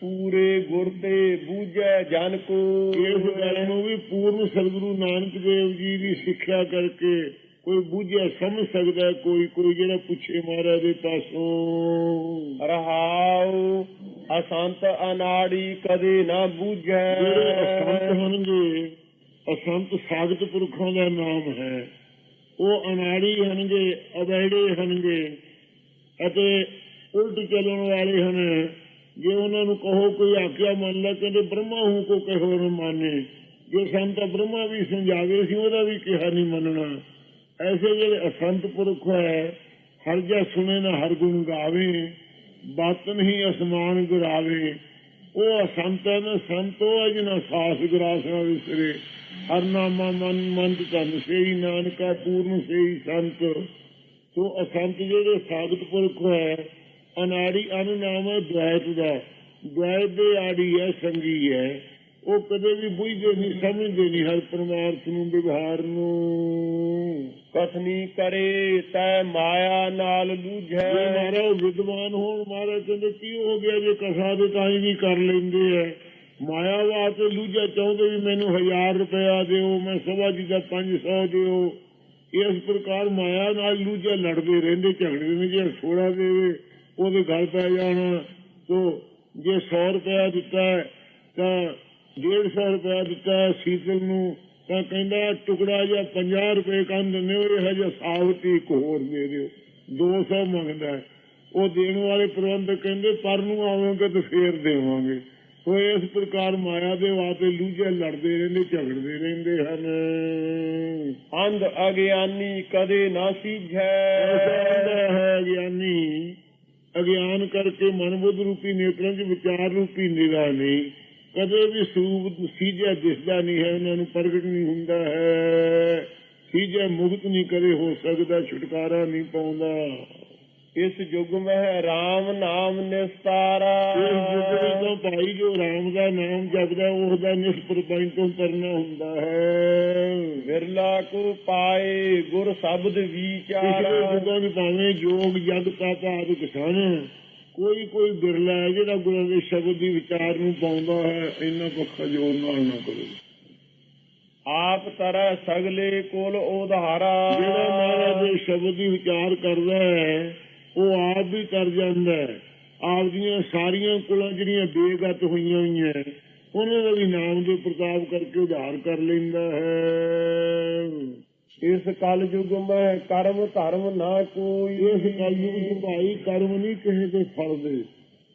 ਪੂਰੇ ਗੁਰ ਤੇ ਬੂਝੈ ਜਨ ਕੋ। ਇਸ ਗੱਲ ਨੂੰ ਵੀ ਪੂਰਨ ਸਤਿਗੁਰੂ ਨਾਨਕ ਦੇਵ ਜੀ ਦੀ ਸਿੱਖਿਆ ਕਰਕੇ ਕੋਈ ਬੁੱਝਿਆ ਸਮਝ ਸਕਦਾ ਕੋਈ ਕੋਈ ਜਿਹੜਾ ਪੁੱਛੇ ਮਹਾਰਾਜ ਦੇ ਪਾਸੋਂ। ਰਹਾਉ ਅਸੰਤ ਅਨਾੜੀ ਕਦੇ ਨਾ ਜਿਹੜੇ ਅਸੰਤ ਬੂਝੈ ਹੋਣਗੇ ਅਸੰਤ ਸਾਗਤ ਪੁਰਖਾਂ ਦਾ ਨਾਮ ਹੈ। ਉਹ ਅਨਾੜੀ ਹਨਗੇ ਅਵੈੜੇ ਹਨਗੇ ਅਤੇ ਉਲਟ ਚੱਲਣ ਵਾਲੇ ਹਨ। ਜੇ ਉਹਨਾਂ ਨੂੰ ਕਹੋ ਕੋਈ ਆਗਿਆ ਮੰਨ ਲੈ ਕਹਿੰਦੇ ਬ੍ਰਹਮਾ ਹੂੰ ਕੋ ਕਹੋ ਨਾ ਮਾਨੇ। ਜੇ ਸੰਤ ਬ੍ਰਹਮਾ ਵੀ ਸਮਝਾਵੇ ਸੀ ਉਹਦਾ ਵੀ ਕਿਹਾ ਨਹੀਂ ਮੰਨਣਾ। ਐਸੇ ਜਿਹੜੇ ਅਸੰਤ ਪੁਰਖ ਹੈ, ਹਰ ਜਾ ਸੁਣੇ ਨਾ ਹਰ ਗੁਣ ਗਾਵੇ, ਬਾਤਨ ਹੀ ਅਸਮਾਨ ਗੁਰਾਵੇ। ਉਹ ਅਸੰਤ ਹੈ ਨਾ ਸੰਤੋ ਅਜਨਾ ਸਾਸ ਗਰਾਸਾ ਵਿਸਰੇ। ਹਰ ਨਾਮਾ ਮਨ ਮੰਦ ਤਨ ਸੇਈ ਨਾਨਕਾ ਪੂਰਨ ਸੇਈ ਸੰਤ। ਸੋ ਅਸੰਤ ਜਿਹੜੇ ਸਾਗਤ ਪੁਰਖ ਹੈ, ਅਨਾੜੀ ਅਨਨਾਮ ਹੈ ਦ્વੈਤ ਦਾ। ਦ્વੈਤ ਦੇ ਆੜੀ ਹੈ, ਸੰਗੀ ਹੈ। ਉਹ ਕਦੇ ਵੀ ਬੁਝਦੇ ਨਹੀਂ, ਸਮਝਦੇ ਨਹੀਂ, ਹਰ ਪਰਮਾਰਥ ਨੂੰ, ਵਿਵਹਾਰ ਨੂੰ। ਕਥਨੀ ਕਰੇ, ਤੈ ਮਾਇਆ ਨਾਲ ਜੇ ਮਹਾਰਾਜ ਵਿਦਵਾਨ ਹੋਣ, ਮਹਾਰਾਜ ਕਹਿੰਦੇ, ਕੀ ਹੋ ਗਿਆ ਜੇ ਕਥਾ ਦੇ ਤਾਂ ਵੀ ਕਰ ਲੈਂਦੇ ਐ? ਮਾਇਆ ਵਾਸਤੇ ਲੂਜਾ ਚਾਹੁੰਦੇ ਵੀ ਮੈਨੂੰ 1000 ਰੁਪਇਆ ਦਿਓ, ਮੈਂ ਸਵਾ ਜੀ ਦਾ 500 ਦਿਓ। ਇਸ ਪ੍ਰਕਾਰ ਮਾਇਆ ਨਾਲ ਲੂਜਾ ਲੜਦੇ ਰਹਿੰਦੇ ਝਗੜਦੇ ਨੇ ਜੇ ਥੋੜਾ ਦੇਵੇ, ਉਹਦੇ ਗੱਲ ਪੈ ਜਾਣਾ। ਤੋ, ਜੇ 100 ਰੁਪਇਆ ਦਿੱਤਾ, ਤਾਂ 150 ਰੁਪਇਆ ਦਿੱਤਾ ਸੀਤਲ ਨੂੰ ਤਾਂ ਕਹਿੰਦਾ ਟੁਕੜਾ ਜਾਂ 50 ਰੁਪਏ ਕੰਨ ਦਿੰਦੇ ਹੋ ਇਹ ਹਜੇ ਸਾਵਤੀ ਇੱਕ ਹੋਰ ਦੇ ਦਿਓ। 200 ਮੰਗਦਾ। ਉਹ ਦੇਣ ਵਾਲੇ ਪ੍ਰਬੰਧਕ ਕਹਿੰਦੇ ਪਰ ਨੂੰ ਆਵਾਂਗੇ ਤੇ ਫੇਰ ਦੇਵਾਂਗੇ। ਸੋ ਇਸ ਪ੍ਰਕਾਰ ਮਾਇਆ ਦੇ ਵਾਸਤੇ ਲੂਝੇ ਲੜਦੇ ਰਹਿੰਦੇ ਝਗੜਦੇ ਰਹਿੰਦੇ ਹਨ। ਅੰਧ ਅਗਿਆਨੀ ਕਦੇ ਨਾ ਸੀਝੈ। ਹੈ ਗਿਆਨੀ ਅਗਿਆਨ ਕਰਕੇ ਮਨ ਬੁੱਧ ਰੂਪੀ ਨੇਤਰਾਂ 'ਚ ਵਿਚਾਰ ਰੂਪੀ ਨਿਗਾਹ ਨਹੀਂ। ਕਦੇ ਵੀ ਸਰੂਪ ਸੀਜਾ ਦਿਸਦਾ ਨਹੀਂ ਹੈ ਉਹਨਾਂ ਨੂੰ ਪ੍ਰਗਟ ਨਹੀਂ ਹੁੰਦਾ ਹੈ। ਸੀਜਾ ਮੁਕਤ ਨਹੀਂ ਕਦੇ ਹੋ ਸਕਦਾ ਛੁਟਕਾਰਾ ਨਹੀਂ ਪਾਉਂਦਾ। ਇਸ ਯੁਗ ਮਹਿ RAM ਨਾਮ ਨਿਸਤਾਰਾ। ਇਸ ਜਿੰਦਗੀ ਤੋਂ ਭਾਈ ਜੋ ਰਾਮ ਦਾ ਨਾਮ ਜਪਦਾ ਉਸ ਦਾ ਨਿਸਪਰ ਤੋਂ ਕਰਨਾ ਹੁੰਦਾ ਹੈ। ਵਿਰਲਾ ਕੋ ਪਾਏ ਗੁਰ ਸ਼ਬਦ ਵਿਚਾਰਾ। ਯੁੱਗਾਂ ਵਿੱਚ ਭਾਵੇਂ ਜੋਗ ਜਗ ਕਾਤਾ ਆਦਿ ਕਿਸਾਨ ਕੋਈ ਕੋਈ ਬਿਰਲਾ ਹੈ ਜਿਹੜਾ ਗੁਰਾਂ ਦੇ ਸ਼ਬਦ ਦੀ ਵਿਚਾਰ ਨੂੰ ਪਾਉਂਦਾ ਹੈ ਇੰਨਾ ਪੱਖਾ ਜੋਰ ਨਾਲ ਨਾ ਕਰੋ। ਆਪ ਤਰੈ ਸਗਲੇ ਕੋਲ ਉਧਾਰਾ। ਜਿਹੜਾ ਮਹਾਰਾਜ ਦੇ ਸ਼ਬਦ ਦੀ ਵਿਚਾਰ ਕਰਦਾ ਹੈ ਉਹ ਆਪ ਵੀ ਕਰ ਜਾਂਦਾ ਹੈ। ਆਪ ਦੀਆਂ ਸਾਰੀਆਂ ਕੁਲਾਂ ਜਿਹੜੀਆਂ ਬੇਗਤ ਹੋਈਆਂ ਹੋਈਆਂ ਉਹਨਾਂ ਦਾ ਵੀ ਨਾਮ ਦੇ ਪ੍ਰਤਾਪ ਕਰਕੇ ਉਧਾਰ ਕਰ ਲੈਂਦਾ ਹੈ। ਇਸ ਕਲ ਯੁਗ ਮਹਿ ਕਰਮ ਧਰਮ ਨਾ ਕੋਈ। ਇਸ ਕਲਯੁਗ ਭਾਈ ਕਰਮ ਨਹੀਂ ਕਿਸੇ ਦੇ ਫਲ ਦੇ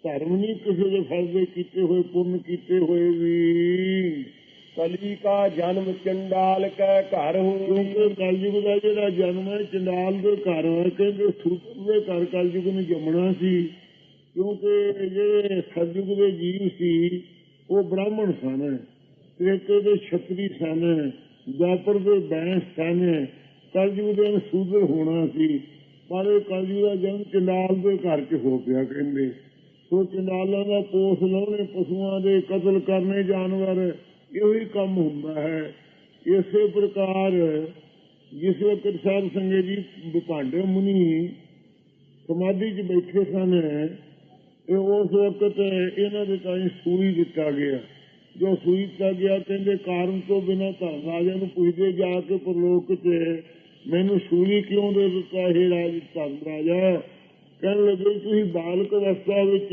ਧਰਮ ਨਹੀਂ ਕਿਸੇ ਦੇ ਫਲ ਦੇ ਕੀਤੇ ਹੋਏ ਪੁੰਨ ਕੀਤੇ ਹੋਏ ਵੀ। ਕਲੀ ਕਾ ਜਨਮ ਚੰਡਾਲ ਕੈ ਘਰ ਹੋਈ। ਕਿਉਂਕਿ ਕਲਯੁਗ ਦਾ ਜਿਹੜਾ ਜਨਮ ਹੈ ਚੰਡਾਲ ਦੇ ਘਰ ਹੈ ਕਹਿੰਦੇ ਸੂਤਰ ਦੇ ਘਰ ਕਲਯੁਗ ਨੂੰ ਜੰਮਣਾ ਸੀ। ਕਿਉਂਕਿ ਜਿਹੜੇ ਸਤਯੁਗ ਦੇ ਜੀਵ ਸੀ ਉਹ ਬ੍ਰਾਹਮਣ ਸਨ ਤ੍ਰੇਤੇ ਦੇ ਛਤਰੀ ਸਨ। ਦੁਆਪਰ ਦੇ ਬੈਂਸ ਸਨ ਕਲਯੁਗ ਦੇ ਸੂਦਰ ਹੋਣਾ ਸੀ, ਪਰ ਇਹ ਕਲਯੁਗ ਦਾ ਜਨਮ ਚੰਡਾਲ ਦੇ ਘਰ 'ਚ ਹੋ ਪਿਆ ਕਹਿੰਦੇ। ਸੋ ਚੰਡਾਲਾਂ ਦਾ ਪੋਸ ਲਾਉਣੇ, ਪਸ਼ੂਆਂ ਦੇ ਕਤਲ ਕਰਨੇ ਜਾਨਵਰ, ਇਹੋ ਹੀ ਕੰਮ ਹੁੰਦਾ ਹੈ। ਇਸੇ ਪ੍ਰਕਾਰ ਜਿਸ ਵਕਤ ਸਾਹਿਬ ਸੰਗਤ ਜੀ ਵਿਭਾਂਡੇ ਮੁਨੀ ਸਮਾਧੀ 'ਚ ਬੈਠੇ ਸਨ ਇਹ ਉਸ ਵਕਤ ਇਹਨਾਂ ਦੇ ਤਾਈਂ ਸੂਈ ਦਿੱਤਾ ਗਿਆ। ਜੋ ਸੂਈ ਦਿੱਤਾ ਗਿਆ ਕਹਿੰਦੇ ਕਾਰਨ ਤੋਂ ਬਿਨਾਂ ਧਰਮ ਰਾਜਾ ਨੂੰ ਪੁੱਛਦੇ ਜਾ ਕੇ ਪ੍ਰਲੋਕ ਤੇ ਮੈਨੂੰ ਸੂਈ ਕਿਉਂ ਦੇ ਦਿੱਤਾ ਇਹ ਰਾਜ ਧਰਮ ਰਾਜਾ? ਕਹਿਣ ਲੱਗੇ ਤੁਸੀਂ ਬਾਲਕ ਅਵਸਥਾ ਵਿੱਚ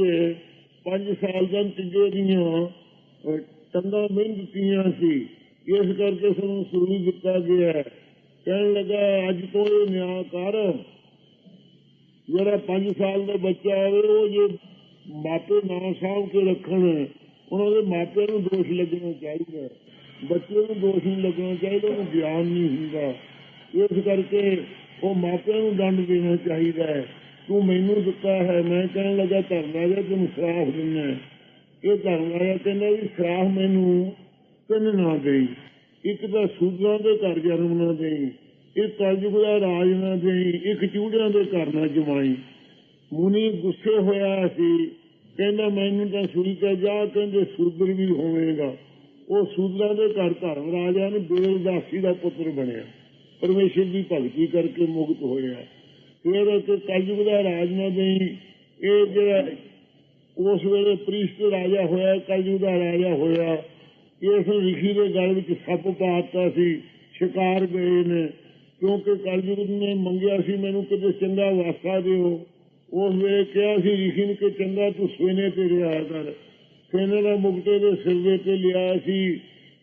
5 ਸਾਲ ਦਾ ਤੀਜੇ ਦੀਆਂ ਅਹ, ਟੰਗਾਂ ਮਿੰਨ ਦਿੱਤੀਆਂ ਸੀ। ਇਸ ਕਰਕੇ ਸਾਨੂੰ ਸੂਈ ਦਿੱਤਾ ਗਿਆ ਹੈ। ਕਹਿਣ ਲੱਗਾ ਅੱਜ ਤੋਂ ਇਹ ਨਿਆਂ ਕਰ। ਜਿਹੜਾ 5 ਸਾਲ ਦਾ ਬੱਚਾ ਹੋਵੇ ਉਹ ਜੇ ਮਾਪੇ ਨਾ ਸਾਂਭ ਕੇ ਰੱਖਣ ਉਹਨਾਂ ਦੇ ਮਾਪਿਆਂ ਨੂੰ ਦੋਸ਼ ਲੱਗਣਾ ਚਾਹੀਦਾ ਹੈ। ਬੱਚੇ ਨੂੰ ਦੋਸ਼ ਨਹੀਂ ਲੱਗਣਾ ਚਾਹੀਦਾ, ਉਹਨੂੰ ਗਿਆਨ ਨਹੀਂ ਹੁੰਦਾ। ਇਸ ਕਰਕੇ ਉਹ ਮਾਪਿਆਂ ਨੂੰ ਦੰਡ ਦੇਣਾ ਚਾਹੀਦਾ ਹੈ। ਤੂੰ ਮੈਨੂੰ ਦਿੱਤਾ ਹੈ, ਮੈਂ ਕਹਿਣ ਲੱਗਾ ਧਰਮ ਰਾਜਾ ਤੈਨੂੰ ਸਰਾਫ ਦਿੰਦਾ ਹੈ। ਇਹ ਧਰਨਾ ਰਾਜਾ ਕਹਿੰਦਾ ਵੀ ਸਰਾਫ ਮੈਨੂੰ ਤੈਨੂੰ ਨਾ ਦੇਈ। ਇੱਕ ਤਾਂ ਸੂਦਰਾਂ ਦੇ ਘਰ ਜਨਮ ਨਾ ਦੇਈ ਇਹ ਕਲਯੁਗ ਦਾ ਰਾਜ ਨਾ ਦੇਈ, ਇੱਕ ਚੂੜਿਆਂ ਦੇ ਘਰ ਨਾ ਜਮਾਈ। ਮੁਨੀ ਗੁੱਸੇ ਹੋਇਆ ਸੀ। ਕਹਿੰਦਾ, ਮੈਨੂੰ ਤਾਂ ਸੁਣੀ ਕੇ ਜਾ, ਕਹਿੰਦੇ ਸੂਦਰ ਵੀ ਹੋਵੇਗਾ। ਉਹ ਸੂਦਰਾਂ ਦੇ ਘਰ ਧਰਮ ਰਾਜਾ ਨੇ ਬੇਲਦਾਸੀ ਦਾ ਪੁੱਤਰ ਬਣਿਆ। ਪਰਮੇਸ਼ਰ ਦੀ ਭਗਤੀ ਕਰਕੇ ਮੁਕਤ ਹੋਇਆ। ਫਿਰ ਉੱਥੇ ਕਲਯੁਗ ਦਾ ਰਾਜ ਨਾ ਦੇਈ। ਇਹ ਜਿਹੜਾ ਉਸ ਵੇਲੇ ਪ੍ਰਿਸ਼ਟ ਰਾਜਾ ਹੋਇਆ, ਕਲਯੁਗ ਦਾ ਰਾਜਾ ਹੋਇਆ, ਇਸ ਰਿਸ਼ੀ ਦੇ ਗਲ ਵਿੱਚ ਸੱਪ ਪਾਤਾ ਸੀ, ਸ਼ਿਕਾਰ ਗਏ ਨੇ। ਕਿਉਂਕਿ ਕਲਯੁਗ ਨੇ ਮੰਗਿਆ ਸੀ, ਮੈਨੂੰ ਕਿਤੇ ਚੰਗਾ ਵਾਸਾ ਦਿਓ। ਉਸ ਵੇਲੇ ਕਿਹਾ ਸੀ, ਰਿਸ਼ੀ ਨੂੰ ਕਿ ਚੰਗਾ ਤੂੰ ਸਵੇਨੇ ਤੇ ਰਿਹਾ ਕਰ। ਸਵੇਨੇ ਦਾ ਮੁਕਤੇ ਦੇ ਸਿਰ ਤੇ ਲਿਆ ਸੀ।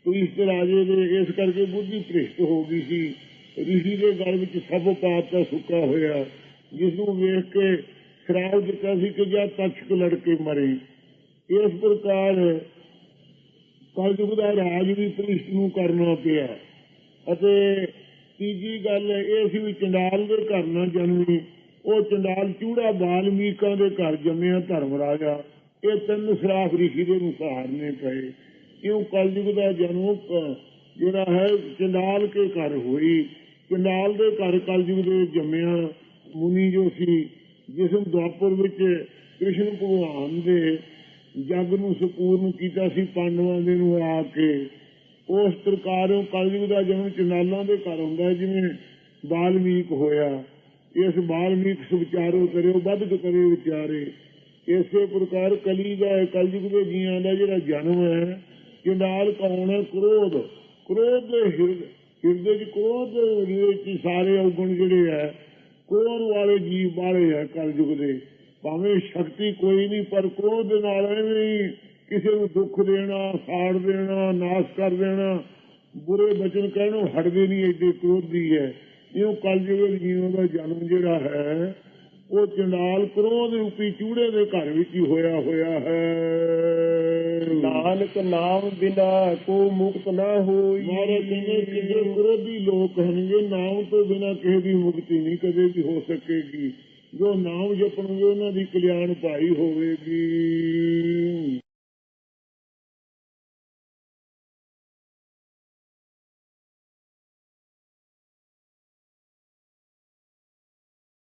ਪ੍ਰੀਸ਼ਟ ਰਾਜੇ ਦੇ ਇਸ ਕਰਕੇ ਬੁੱਧੀ ਭ੍ਰਿਸ਼ਟ ਹੋ ਗਈ ਸੀ। ਰਿਸ਼ੀ ਦੇ ਗਲ ਵਿੱਚ ਸੱਪ ਪਾਤਾ ਸੁੱਕਾ ਹੋਇਆ। ਜਿਸ ਨੂੰ ਵੇਖ ਕੇ ਸ਼ਰਾਬ ਦਿੱਤਾ ਸੀ ਕਿ ਜਾਂ ਤਖਤ ਲੜਕੇ ਮਰੇ। ਇਸ ਪ੍ਰਕਾਰ ਕਲਯੁਗ ਦਾ ਰਾਜ ਵੀ ਪ੍ਰਿਸ਼ਟ ਨੂੰ ਕਰਨਾ ਪਿਆ। ਅਤੇ ਤੀਜੀ ਗੱਲ ਇਹ ਸੀ ਵੀ ਚੰਡਾਲ ਦੇ ਘਰ ਨਾ ਜਨਮੀ। ਉਹ ਚੰਡਾਲ ਚੂੜਾ ਬਾਲਮੀਕਾਂ ਦੇ ਘਰ ਜੰਮਿਆ ਧਰਮ ਰਾਜਾ ਇਹ ਤਿੰਨ ਸਰਾਫ ਰਿਸ਼ੀ ਦੇ ਨੂੰ ਪਏ। ਕਿਉਂ ਕਲਯੁਗ ਦਾ ਜਨਮ ਜਿਹੜਾ ਹੈ ਚੰਡਾਲ ਕੇ ਘਰ ਹੋਈ। ਚੰਡਾਲ ਦੇ ਘਰ ਕਲਯੁਗ ਦੇ ਜੰਮਿਆ ਮੁਨੀ ਜੋ ਸੀ ਜਿਸ ਨੂੰ ਦੁਆਪਰ ਵਿੱਚ ਕ੍ਰਿਸ਼ਨ ਭਗਵਾਨ ਦੇ ਜਗ ਨੂੰ ਸੰਪੂਰਨ ਕੀਤਾ ਸੀ ਪਾਂਡਵਾਂ ਦੇ ਨੂੰ ਆ ਕੇ। ਉਸ ਪ੍ਰਕਾਰੋਂ ਕਲਯੁਗ ਦਾ ਜਨਮ ਚੰਡਾਲਾਂ ਦੇ ਘਰ ਹੁੰਦਾ ਹੈ, ਜਿਵੇਂ ਬਾਲਮੀਕ ਹੋਇਆ। ਇਸ ਬਾਲਮੀਕ ਸੁਵਿਚਾਰੋ ਕਰਿਓ, ਵੱਧ ਕਰਿਓ ਵਿਚਾਰੇ। ਇਸੇ ਪ੍ਰਕਾਰ ਕਲੀ ਦਾ ਕਲਯੁਗ ਦੇ ਜੀਆਂ ਦਾ ਜਿਹੜਾ ਜਨਮ ਹੈ ਚੰਡਾਲ ਕੌਣ ਹੈ? ਕ੍ਰੋਧ। ਕ੍ਰੋਧ ਦੇ ਹਿਰਦੇ ਚ ਕ੍ਰੋਧ ਦੇ ਸਾਰੇ ਔਗਣ ਜਿਹੜੇ ਹੈ ਕ੍ਰੋਧ ਵਾਲੇ ਜੀਵ ਵਾਲੇ ਹੈ ਕਲਯੁਗ ਦੇ। ਭਾਵੇਂ ਸ਼ਕਤੀ ਕੋਈ ਨਹੀਂ, ਪਰ ਕ੍ਰੋਧ ਦੇ ਨਾਲ ਐਵੇਂ ਕਿਸੇ ਨੂੰ ਦੁੱਖ ਦੇਣਾ, ਸਾੜ ਦੇਣਾ, ਨਾਸ਼ ਕਰ ਦੇਣਾ, ਬੁਰੇ ਬਚਨ ਕਹਿਣੋਂ ਹਟਦੇ ਨਹੀਂ ਐਡੇ ਦੀ ਹੈ। ਇਉਂ ਕਲਯੁਗ ਜੀਵਨ ਦਾ ਜਨਮ ਜਿਹੜਾ ਹੈ ਉਹ ਚੰਡਾਲ ਕ੍ਰੋਧ ਰੂਪੀ ਚੂੜੇ ਦੇ ਘਰ ਵਿੱਚ ਹੀ ਹੋਇਆ ਹੋਇਆ ਹੈ। ਨਾਨਕ ਨਾਮ ਬਿਨਾ ਕੋ ਮੁਕਤ ਨਾ ਹੋਈ। ਮਹਾਰਾਜ ਕਹਿੰਦੇ ਕਿੰਨੇ ਵਿਰੋਧੀ ਲੋਕ ਹਨਗੇ ਨਾਮ ਤੋਂ ਬਿਨਾ ਕਿਸੇ ਦੀ ਮੁਕਤੀ ਨਹੀਂ ਕਦੇ ਵੀ ਹੋ ਸਕੇਗੀ। ਜੋ ਨਾਮ ਜਪਣਗੇ ਉਹਨਾਂ ਦੀ ਕਲਿਆਣ ਭਾਈ ਹੋਵੇਗੀ।